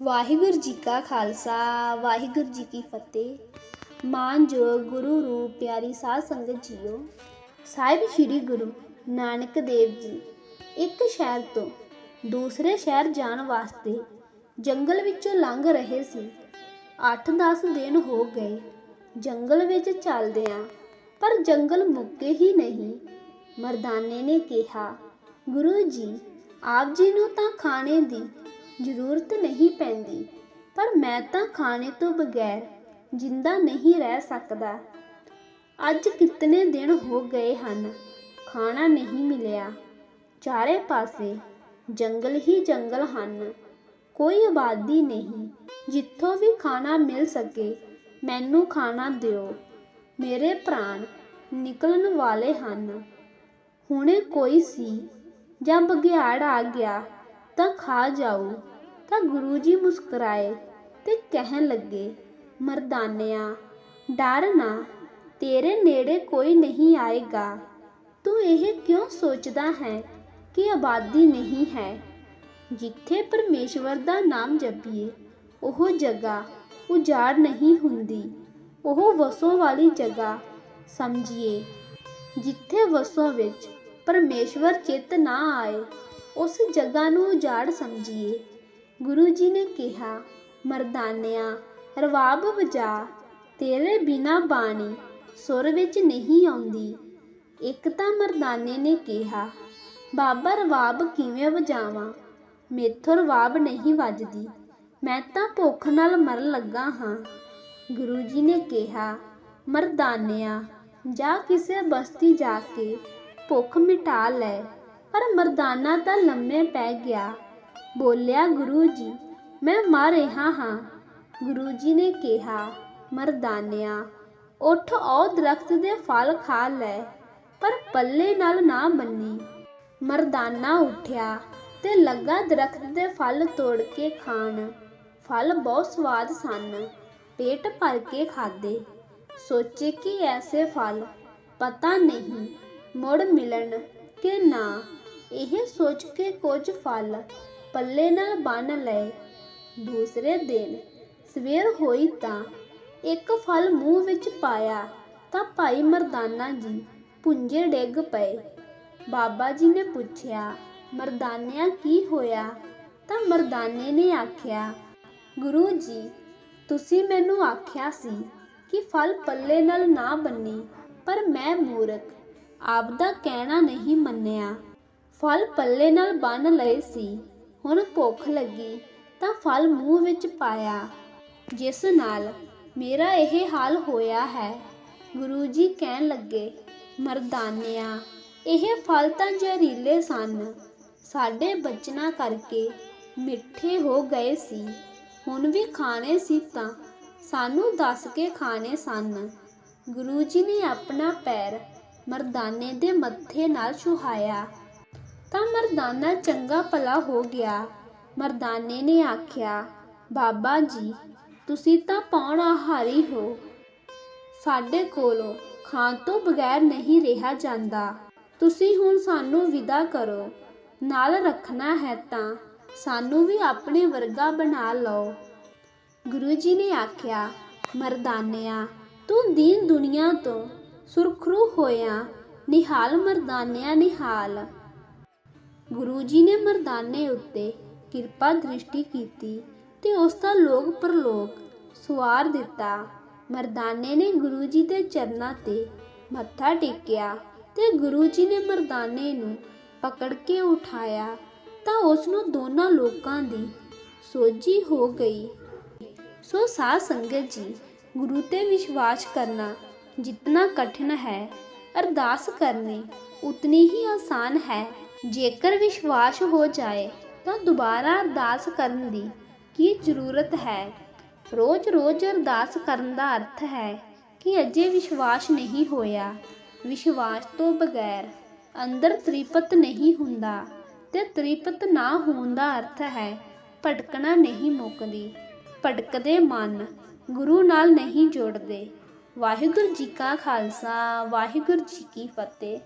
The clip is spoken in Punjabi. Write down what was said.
ਵਾਹਿਗੁਰੂ ਜੀ ਕਾ ਖਾਲਸਾ, ਵਾਹਿਗੁਰੂ ਜੀ ਕੀ ਫਤਿਹ। ਮਾਨਯੋਗ ਗੁਰੂ ਰੂਪ ਪਿਆਰੀ ਸਾਧ ਸੰਗਤ ਜੀਓ, ਸਾਹਿਬ ਸ੍ਰੀ ਗੁਰੂ ਨਾਨਕ ਦੇਵ ਜੀ, ਇੱਕ ਸ਼ਹਿਰ ਤੋਂ ਦੂਸਰੇ ਸ਼ਹਿਰ ਜਾਣ ਵਾਸਤੇ ਜੰਗਲ ਵਿੱਚੋਂ ਲੰਘ ਰਹੇ ਸੀ। 8-10 ਦਿਨ ਹੋ ਗਏ, ਜੰਗਲ ਵਿੱਚ ਚੱਲਦਿਆਂ, ਪਰ ਜੰਗਲ ਮੁੱਕੇ ਹੀ ਨਹੀਂ। ਮਰਦਾਨੇ ਨੇ ਕਿਹਾ, ਗੁਰੂ ਜੀ, ਆਪ ਜੀ ਨੂੰ ਤਾਂ ਖਾਣੇ ਦੀ ਜ਼ਰੂਰਤ ਨਹੀਂ ਪੈਂਦੀ। ਪਰ ਮੈਂ ਤਾਂ ਖਾਣੇ ਤੋਂ ਬਗੈਰ ਜਿੰਦਾ ਨਹੀਂ ਰਹਿ ਸਕਦਾ। ਅੱਜ ਕਿਤਨੇ ਦਿਨ ਹੋ ਗਏ ਹਨ, ਖਾਣਾ ਨਹੀਂ ਮਿਲਿਆ। ਚਾਰੇ ਪਾਸੇ ਜੰਗਲ ਹੀ ਜੰਗਲ ਹਨ। ਕੋਈ ਆਬਾਦੀ ਨਹੀਂ। ਜਿੱਥੋਂ ਵੀ ਖਾਣਾ ਮਿਲ ਸਕੇ, ਮੈਨੂੰ ਖਾਣਾ ਦਿਓ। ਮੇਰੇ ਪ੍ਰਾਣ ਨਿਕਲਣ ਵਾਲੇ ਹਨ। ਹੁਣੇ ਕੋਈ ਸੀ ਜਾਂ ਬਗਿਆੜ ਆ ਗਿਆ ਤਾਂ ਖਾ ਜਾਊ। ਤਾਂ ਗੁਰੂ ਜੀ ਮੁਸਕਰਾਏ ਤੇ ਕਹਿਣ ਲੱਗੇ, ਮਰਦਾਨਿਆ, ਡਰ ਨਾ, ਤੇਰੇ ਨੇੜੇ ਕੋਈ ਨਹੀਂ ਆਏਗਾ। ਤੂੰ ਇਹ ਕਿਉਂ ਸੋਚਦਾ ਹੈ ਕਿ ਆਬਾਦੀ ਨਹੀਂ ਹੈ? ਜਿੱਥੇ ਪਰਮੇਸ਼ਵਰ ਦਾ ਨਾਮ ਜਪੀਏ, ਉਹ ਜਗ੍ਹਾ ਉਜਾੜ ਨਹੀਂ ਹੁੰਦੀ। ਉਹ ਵਸੋਂ ਵਾਲੀ ਜਗ੍ਹਾ ਸਮਝੀਏ, ਜਿੱਥੇ ਵਸੋਂ ਵਿੱਚ ਪਰਮੇਸ਼ਵਰ ਚਿੱਤ ਨਾ ਆਏ, ਉਸ ਜਗ੍ਹਾ ਨੂੰ ਉਜਾੜ ਸਮਝੀਏ। ਗੁਰੂ ਜੀ ਨੇ ਕਿਹਾ, ਮਰਦਾਨਿਆਂ, ਰਵਾਬ ਵਜਾ, ਤੇਰੇ ਬਿਨਾ ਬਾਣੀ ਸੁਰ ਵਿੱਚ ਨਹੀਂ ਆਉਂਦੀ। ਇੱਕ ਤਾਂ ਮਰਦਾਨੇ ਨੇ ਕਿਹਾ, ਬਾਬਾ ਰਵਾਬ ਕਿਵੇਂ ਵਜਾਵਾਂ? ਮੇਥੋਂ ਰਵਾਬ ਨਹੀਂ ਵੱਜਦੀ। ਮੈਂ ਤਾਂ ਭੁੱਖ ਨਾਲ ਮਰਨ ਲੱਗਾ ਹਾਂ। ਗੁਰੂ ਜੀ ਨੇ ਕਿਹਾ, ਮਰਦਾਨਿਆਂ, ਜਾ ਕਿਸੇ ਬਸਤੀ ਜਾ ਕੇ ਭੁੱਖ ਮਿਟਾ ਲੈ, ਪਰ ਮਰਦਾਨਾ ਤਾਂ ਲੰਮੇ ਪੈ ਗਿਆ। ਬੋਲਿਆ, ਗੁਰੂ ਜੀ, ਮੈਂ ਮਰ ਰਿਹਾ ਹਾਂ। ਗੁਰੂ ਜੀ ਨੇ ਕਿਹਾ, ਮਰਦਾਨਿਆ, ਉੱਠ ਉਹ ਦਰਖਤ ਦੇ ਫਲ ਖਾ ਲੈ, ਪਰ ਪੱਲੇ ਨਾਲ ਨਾ ਬੰਨੀ ਮਰਦਾਨਾ ਉੱਠਿਆ ਤੇ ਲੱਗਾ ਦਰਖਤ ਦੇ ਫਲ ਤੋੜ ਕੇ ਖਾਣ। ਫਲ ਬਹੁਤ ਸਵਾਦ ਸਨ, ਪੇਟ ਭਰ ਕੇ ਖਾਦੇ ਸੋਚੇ ਕਿ ਐਸੇ ਫਲ ਪਤਾ ਨਹੀਂ ਮੁੜ ਮਿਲਣ ਕਿ ਨਾ। ਇਹ ਸੋਚ ਕੇ ਕੁਝ ਫਲ ਪੱਲੇ ਨਾਲ ਬੰਨ ਲਏ। ਦੂਸਰੇ ਦਿਨ ਸਵੇਰ ਹੋਈ ਤਾਂ ਇੱਕ ਫਲ ਮੂੰਹ ਵਿੱਚ ਪਾਇਆ ਤਾਂ ਭਾਈ ਮਰਦਾਨਾ ਜੀ ਪੁੰਜੇ ਡਿੱਗ ਪਏ। ਬਾਬਾ ਜੀ ਨੇ ਪੁੱਛਿਆ, ਮਰਦਾਨਿਆਂ, ਕੀ ਹੋਇਆ? ਤਾਂ ਮਰਦਾਨੇ ਨੇ ਆਖਿਆ, ਗੁਰੂ ਜੀ, ਤੁਸੀਂ ਮੈਨੂੰ ਆਖਿਆ ਸੀ ਕਿ ਫਲ ਪੱਲੇ ਨਾਲ ਨਾ ਬੰਨੀ, ਪਰ ਮੈਂ ਮੂਰਖ ਆਪ ਦਾ ਕਹਿਣਾ ਨਹੀਂ ਮੰਨਿਆ। ਫਲ ਪੱਲੇ ਨਾਲ ਬੰਨ ਲਏ ਸੀ ਹੁਣ ਭੁੱਖ ਲੱਗੀ ਤਾਂ ਫਲ ਮੂੰਹ ਵਿੱਚ ਪਾਇਆ। ਜਿਸ ਨਾਲ ਮੇਰਾ ਇਹ ਹਾਲ ਹੋਇਆ ਹੈ। ਗੁਰੂ ਜੀ ਕਹਿਣ ਲੱਗੇ, ਮਰਦਾਨਿਆਂ, ਇਹ ਫਲ ਤਾਂ ਜ਼ਹਿਰੀਲੇ ਸਨ। ਸਾਡੇ ਬਚਨਾ ਕਰਕੇ ਮਿੱਠੇ ਹੋ ਗਏ ਸੀ। ਹੁਣ ਵੀ ਖਾਣੇ ਸੀ ਤਾਂ ਸਾਨੂੰ ਦੱਸ ਕੇ ਖਾਣੇ ਸਨ। ਗੁਰੂ ਜੀ ਨੇ ਆਪਣਾ ਪੈਰ ਮਰਦਾਨੇ ਦੇ ਮੱਥੇ ਨਾਲ ਛੁਹਾਇਆ ਤਾਂ ਮਰਦਾਨਾ ਚੰਗਾ ਭਲਾ ਹੋ ਗਿਆ। ਮਰਦਾਨੇ ਨੇ ਆਖਿਆ, ਬਾਬਾ ਜੀ, ਤੁਸੀਂ ਤਾਂ ਪੌਣ ਆਹਾਰੀ ਹੋ। ਸਾਡੇ ਕੋਲੋਂ ਖਾਣ ਤੋਂ ਬਗੈਰ ਨਹੀਂ ਰਿਹਾ ਜਾਂਦਾ। ਤੁਸੀਂ ਹੁਣ ਸਾਨੂੰ ਵਿਦਾ ਕਰੋ। ਨਾਲ ਰੱਖਣਾ ਹੈ ਤਾਂ ਸਾਨੂੰ ਵੀ ਆਪਣੇ ਵਰਗਾ ਬਣਾ ਲਓ। ਗੁਰੂ ਜੀ ਨੇ ਆਖਿਆ, ਮਰਦਾਨਿਆਂ, ਤੂੰ ਦੀਨ ਦੁਨੀਆ ਤੋਂ ਸੁਰਖਰੂ ਹੋਇਆ, ਨਿਹਾਲ ਮਰਦਾਨਿਆ ਨਿਹਾਲ। ਗੁਰੂ ਜੀ ਨੇ ਮਰਦਾਨੇ ਉੱਤੇ ਕਿਰਪਾ ਦ੍ਰਿਸ਼ਟੀ ਕੀਤੀ ਤੇ ਉਸ ਦਾ ਲੋਕ ਪਰਲੋਕ ਸਵਾਰ ਦਿੱਤਾ। ਮਰਦਾਨੇ ਨੇ ਗੁਰੂ ਜੀ ਦੇ ਚਰਨਾਂ ਤੇ ਮੱਥਾ ਟੇਕਿਆ ਤੇ ਗੁਰੂ ਜੀ ਨੇ ਮਰਦਾਨੇ ਨੂੰ ਪਕੜ ਕੇ ਉਠਾਇਆ ਤਾਂ ਉਸ ਨੂੰ ਦੋਨਾਂ ਲੋਕਾਂ ਦੀ ਸੋਝੀ ਹੋ ਗਈ। ਸੋ ਸਾਧ ਸੰਗਤ ਜੀ, ਗੁਰੂ ਤੇ ਵਿਸ਼ਵਾਸ ਕਰਨਾ ਜਿੰਨਾ ਕਠਿਨ ਹੈ, ਅਰਦਾਸ ਕਰਨੀ ਉਤਨੀ ਹੀ ਆਸਾਨ ਹੈ। ਜੇਕਰ ਵਿਸ਼ਵਾਸ ਹੋ ਜਾਏ ਤਾਂ ਦੁਬਾਰਾ ਅਰਦਾਸ ਕਰਨ ਦੀ ਕੀ ਜ਼ਰੂਰਤ ਹੈ? ਰੋਜ਼-ਰੋਜ਼ ਅਰਦਾਸ ਕਰਨ ਦਾ ਅਰਥ ਹੈ ਕਿ ਅਜੇ ਵਿਸ਼ਵਾਸ ਨਹੀਂ ਹੋਇਆ। ਵਿਸ਼ਵਾਸ ਤੋਂ ਬਗੈਰ ਅੰਦਰ ਤ੍ਰਿਪਤ ਨਹੀਂ ਹੁੰਦਾ ਤੇ ਤ੍ਰਿਪਤ ਨਾ ਹੋਣ ਦਾ ਅਰਥ ਹੈ ਭਟਕਣਾ ਨਹੀਂ ਮੁੱਕਦੀ। ਭਟਕਦੇ ਮਨ ਗੁਰੂ ਨਾਲ ਨਹੀਂ ਜੁੜਦੇ। ਵਾਹਿਗੁਰੂ ਜੀ ਕਾ ਖਾਲਸਾ, ਵਾਹਿਗੁਰੂ ਜੀ ਕੀ ਫਤਿਹ।